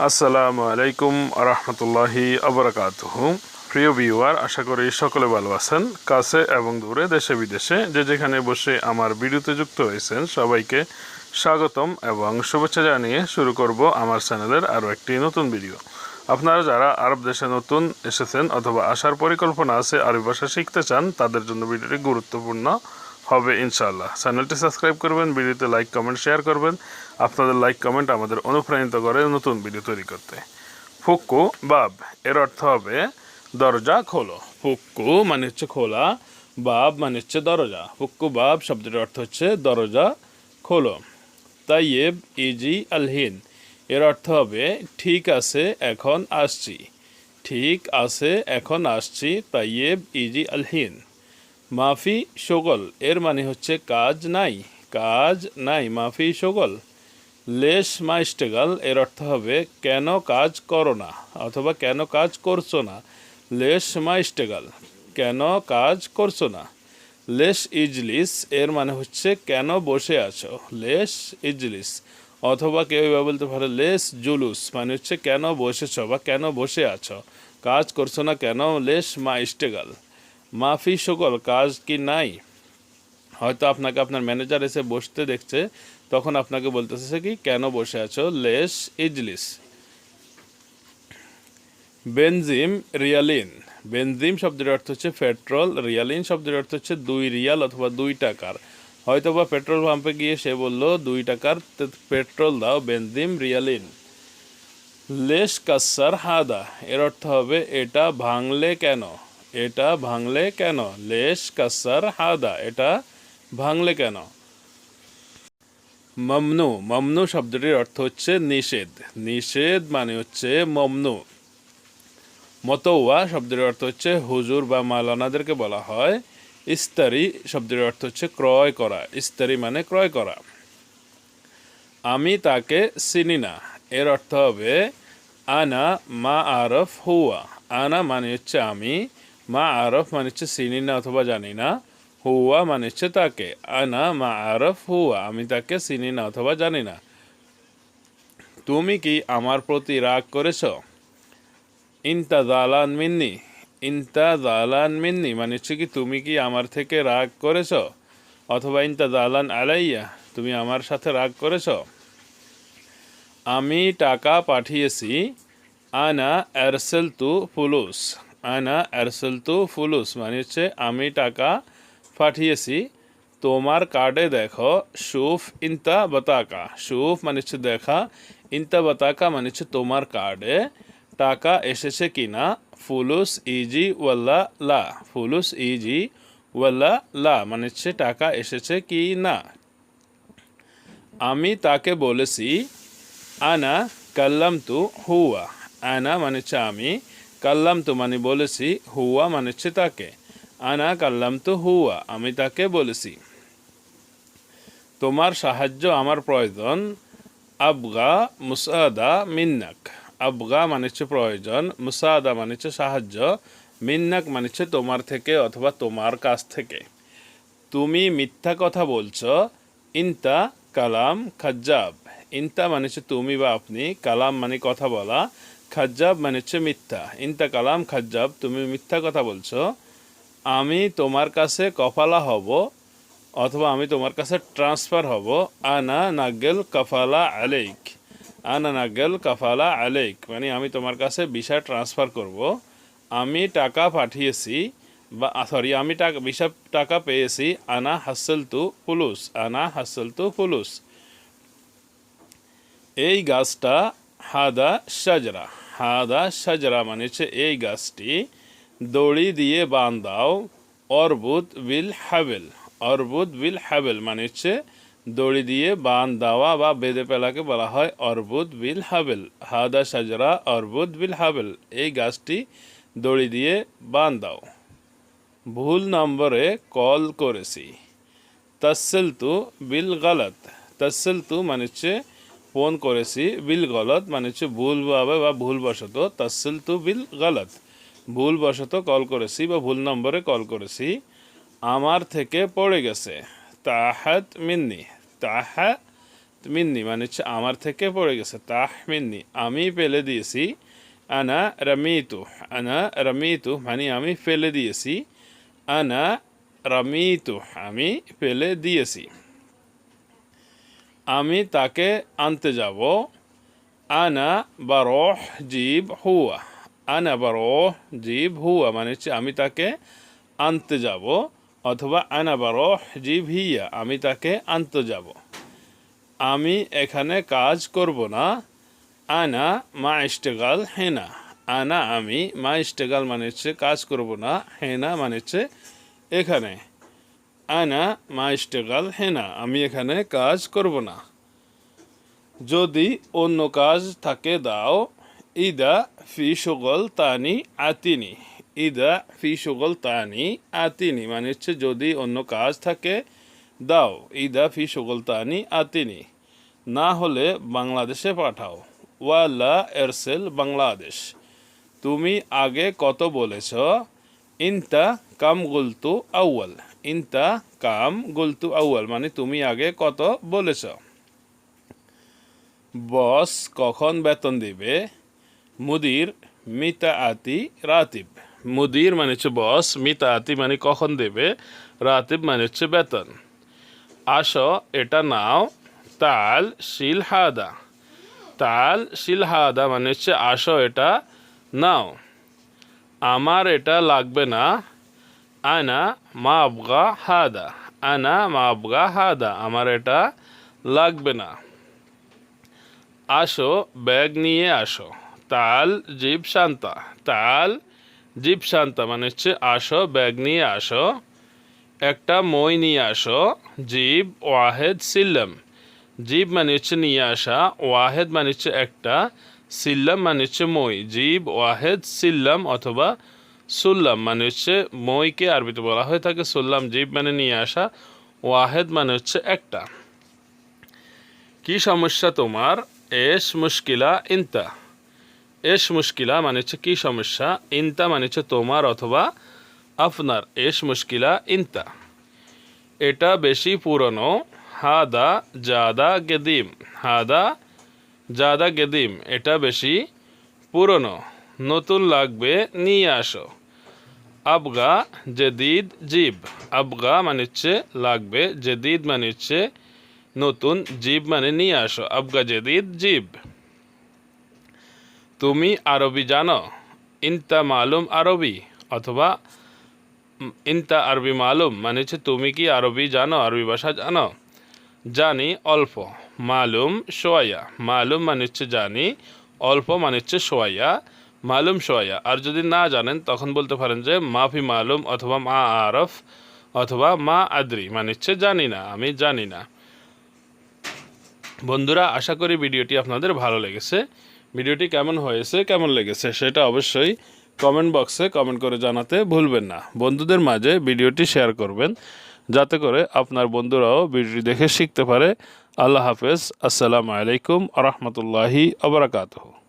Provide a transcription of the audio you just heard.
আসসালামু আলাইকুম রহমতুল্লাহি আবরাকাতুহ। প্রিয় ভিউয়ার, আশা করি সকলে ভালো আছেন, কাছে এবং দূরে, দেশে বিদেশে। যে যেখানে বসে আমার ভিডিওতে যুক্ত হয়েছেন, সবাইকে স্বাগতম এবং শুভেচ্ছা জানিয়ে শুরু করব আমার চ্যানেলের আরও একটি নতুন ভিডিও। আপনারা যারা আরব দেশে নতুন এসেছেন অথবা আসার পরিকল্পনা আছে, আরবি ভাষা শিখতে চান, তাদের জন্য ভিডিওটি গুরুত্বপূর্ণ। হবে ইনশাআল্লাহ। চ্যানেলটি সাবস্ক্রাইব করবেন, ভিডিওতে লাইক কমেন্ট শেয়ার করবেন। আপনাদের লাইক কমেন্ট আমাদের অনুপ্রাণিত করে নতুন ভিডিও তৈরি করতে। ফুক্কু বাব, এর অর্থ হবে দরজা খোলো। ফুক্কু মানে হচ্ছে খোলা, বাব মানে হচ্ছে দরজা। ফুক্কু বাব শব্দটির অর্থ হচ্ছে দরজা খোলো। তাইয়েব ইজি আলহিন এর অর্থ হবে ঠিক আছে, এখন আসছি। ঠিক আছে, এখন আসছি, তাইয়েব ইজি আলহিন মাফি শোগল এর মানে হচ্ছে কাজ নাই। কাজ নাই, মাফি শোগল লেশ মাইস্টেগাল, এর অর্থ হবে কেন কাজ করো না, অথবা কেন কাজ করছ না। লেশ মাইস্টেগাল, কেন কাজ করছ না। লেশ ইজলিস, এর মানে হচ্ছে কেন বসে আছো। লেশ ইজলিস, অথবা কেউ এভাবে বলতে পারে লেস জুলুস মানে হচ্ছে কেন বসেছ বা কেন বসে আছো। কাজ করছ না কেন, লেশ মাইস্টেগাল। মাফি সকল কাজ কি নাই? হয়তো আপনাকে আপনার ম্যানেজার এসে বসতে দেখছে, তখন আপনাকে বলতেছে কি, কেন বসে আছো? লেস ইজলিস। বেনজিম রিয়ালিন। বেনজিম শব্দের অর্থ হচ্ছে পেট্রোল, রিয়ালিন শব্দের অর্থ হচ্ছে দুই রিয়াল অথবা দুই টাকার। হয়তো বা পেট্রোল পাম্পে গিয়ে সে বলল, দুই টাকার পেট্রোল দাও, বেনজিম রিয়ালিন। লেশ কাসার হাদা, এর অর্থ হবে, এটা ভাঙলে কেন? এটা ভাঙলে কেন? লেশ, কাসার, হাদা, এটা ভাঙলে কেন? মমনু মমনু শব্দটির অর্থ হচ্ছে নিষেধ। নিষেধ মানে হচ্ছে মমনু। মতওয়া শব্দের অর্থ হচ্ছে হুজুর বা মালানাদেরকে বলা হয়। ইস্তারি শব্দের অর্থ হচ্ছে ক্রয় করা। ইস্তারি মানে ক্রয় করা। আমি তাকে চিনি না। এর অর্থ হবে, আনা মা আরফ হুয়া। আনা মানে হচ্ছে আমি। মা আরফ মানে হচ্ছে চিনি না অথবা জানি না। হুয়া মানে হচ্ছে তাকে। আনা মা আরফ হুয়া। আমি তাকে চিনি না অথবা জানি না। তুমি কি আমার প্রতি রাগ করেছ? ইনতা জালান মিন্নি। ইনতা জালান মিন্নি মানে হচ্ছে কি তুমি কি আমার থেকে রাগ করেছ? অথবা ইনতা জালান আলাইয়া, তুমি আমার সাথে রাগ করেছ? আমি টাকা পাঠিয়েছি। আনা এরসেল তু ফুলুস আনা এরসেল তু ফুলুস মানে হচ্ছে আমি টাকা পাঠিয়েছি, তোমার কার্ডে দেখো, সুফ ইনতা বাতাকা। সুফ মানে হচ্ছে দেখা, ইনতা বাতাকা মানে হচ্ছে তোমার কার্ডে টাকা এসেছে কিনা। ফুলুস ইজি ওয়াল্লা লা, ফুলুস ইজি ওয়াল্লা লা মানে হচ্ছে টাকা এসেছে কি না আমি তাকে বলেছি, আনা কাল্লাম তু হুয়া, আনা মানে হচ্ছে আমি কাল্লাম তু মানে বলেছি, হুয়া মানে হচ্ছে তাকে। আনা কাল্লাম তু হুয়া, আমি তাকে বলেছি। তোমার সাহায্য আমার প্রয়োজন, আবগা মুসাদা মিন্নাক। আবগা মানে হচ্ছে প্রয়োজন, মুসাদা মানে হচ্ছে সাহায্য, মিন্নাক মানে হচ্ছে তোমার থেকে অথবা তোমার কাছ থেকে। তুমি মিথ্যা কথা বলছো, ইনতা কালাম খাজ্জাব। ইনতা মানে হচ্ছে তুমি বা আপনি, কালাম মানে কথা বলা খাজ্জাব মানে হচ্ছে মিথ্যা। ইনতা কালাম খাজ্জাব, তুমি মিথ্যা কথা বলছো, আমি তোমার কাছে কফালা হব অথবা আমি তোমার কাছে ট্রান্সফার হব। আনা নাগেল কাফালা আলেক আনা নাগেল কাফালা আলেক মানে আমি তোমার কাছে ভিসা ট্রান্সফার করব। আমি টাকা পাঠিয়েছি বা সরি আমি টাকা ভিসা টাকা পেয়েছি। আনা হাসল তু ফুলুস। আনা হাসল তু ফুলুস। এই গাছটা হাদা সাজরা হাদা সাজরা মানে হচ্ছে এই গাছটি। দড়ি দিয়ে বান্ধাও। অর্বুদ বিল হাবেল। অর্বুদ বিল হাবেল মানে হচ্ছে দড়ি দিয়ে বান দেওয়া বা বেঁধে পেলাকে বলা হয় অর্বুদ বিল হাবেল। হাদা সাজরা, অর্বুদ বিল হাবেল, এই গাছটি দড়ি দিয়ে বান দাও ভুল নম্বরে কল করেছি। তসল তু বিল গলত। তসল তু মানে হচ্ছে ফোন করেছি, বিল গলত মানে হচ্ছে ভুলভাবে বা ভুলবশত তসল তু বিল গলত। ভুলবশত কল করেছি বা ভুল নম্বরে কল করেছি, আমার থেকে পড়ে গেছে, তাহাত মিন্নি তাহা মিন্নি মানে হচ্ছে আমার থেকে পড়ে গেছে তাহ মিন্নি, আমি ফেলে দিয়েছি, আনা রামিতু আনা রামিতু মানে আমি ফেলে দিয়েছি, আনা রামিতু, আমি ফেলে দিয়েছি। আমি তাকে আনতে যাব। আনা বারোহ জীব হুয়া। আনা বারোহ জীব হুয়া মানে হচ্ছে আমি তাকে আনতে যাব অথবা আনা বারোহ জীব হিয়া, আমি তাকে আনতে যাব। আমি এখানে কাজ করব না। আনা মা ইস্টেগাল হেনা। আনা আমি মা ইস্টেগাল মানে হচ্ছে কাজ করব না। হেনা মানে হচ্ছে এখানে। আনা মা ইস্টেগাল হেনা আমি এখানে কাজ করব না। যদি অন্য কাজ থাকে, দাও। ইদা ফি সুগল তানি আতিনি। ইদা ফি সুগল তানি আতিনি মানে হচ্ছে যদি অন্য কাজ থাকে, দাও। ইদা ফি সুগল তানি আতিনি। না হলে বাংলাদেশে পাঠাও। ওয়ালা এরসেল বাংলাদেশ। তুমি আগে কত বলেছ? ইনতা কাম গুলতু আউয়াল। ইনতা কাম গুলতু আউয়াল মানে তুমি আগে কত বলেছ? বস কখন বেতন দিবে? মুদির মিতা আতি রাতিব। মুদির মানে হচ্ছে বস মিতা আতি মানে কখন দেবে? রাতিব মানে হচ্ছে বেতন। আসো, এটা নাও, তাল শিল হাদা তাল শিল হাদা মানে হচ্ছে আসো, এটা নাও। আমার এটা লাগবে না। আনা মা আবগা হাদা। আনা মা আবগা হাদা। আমার এটা লাগবে না। আসো, ব্যাগ নিয়ে আসো। তাল জিপ শান্তা। তাল জিপ শান্তা মানে হচ্ছে আসো, ব্যাগ নিয়ে আসো। একটা মই নিয়ে আসো। জিব ওয়াহেদ সিল্লাম। জিব মানে হচ্ছে নিয়ে আসা। ওয়াহেদ মানে হচ্ছে একটা। সিল্লাম মানে হচ্ছে মই। জিব ওয়াহেদ সিল্লাম অথবা সুল্লাম মানে হচ্ছে মইকে আরবিতে বলা হয়ে থাকে সুল্লাম, জিব মানে নিয়ে আসা, ওয়াহেদ মানে হচ্ছে একটা। কি সমস্যা তোমার? এস মুশকিলা ইনতা। এস মুশকিলা মানে হচ্ছে কি সমস্যা? ইনতা মানে হচ্ছে তোমার অথবা আপনার এস মুশকিলা ইনতা। এটা বেশি পুরনো। হাদা জাদা গেদিম। হাদা জাদা গেদিম। এটা বেশি পুরনো। নতুন লাগবে, নিয়ে আসো। আবগা জেদিদ জিব। আবগা মানে হচ্ছে লাগবে, জেদিদ মানে হচ্ছে নতুন, জিব মানে নিয়ে আসো। আবগা জেদিদ জিব। তুমি আরবি জানো? ইনতা মালুম আরবি? অথবা ইনতা আরবি মালুম মানে হচ্ছে তুমি কি আরবি জানো, আরবি ভাষা জানো? জানি, অল্প। মালুম সোয়া মালুম মানে হচ্ছে জানি, অল্প মানে হচ্ছে সোয়া মালুম সোয়া আর যদি না জানেন, তখন বলতে পারেন যে, মাফি মালুম অথবা মা আরফ অথবা মা আদ্রি। মানে হচ্ছে, জানি না, আমি জানি না। বন্ধুরা, আশা করি ভিডিওটি আপনাদের ভালো লেগেছে। ভিডিওটি কেমন হয়েছে, কেমন লেগেছে, সেটা অবশ্যই কমেন্ট বক্সে কমেন্ট করে জানাতে ভুলবেন না। বন্ধুদের মাঝে ভিডিওটি শেয়ার করবেন, যাতে করে আপনার বন্ধুরাও ভিডিওটি দেখে শিখতে পারে। আল্লাহ হাফেজ। আসসালামু আলাইকুম আ রহমতুল্লাহি আবরাকাতহ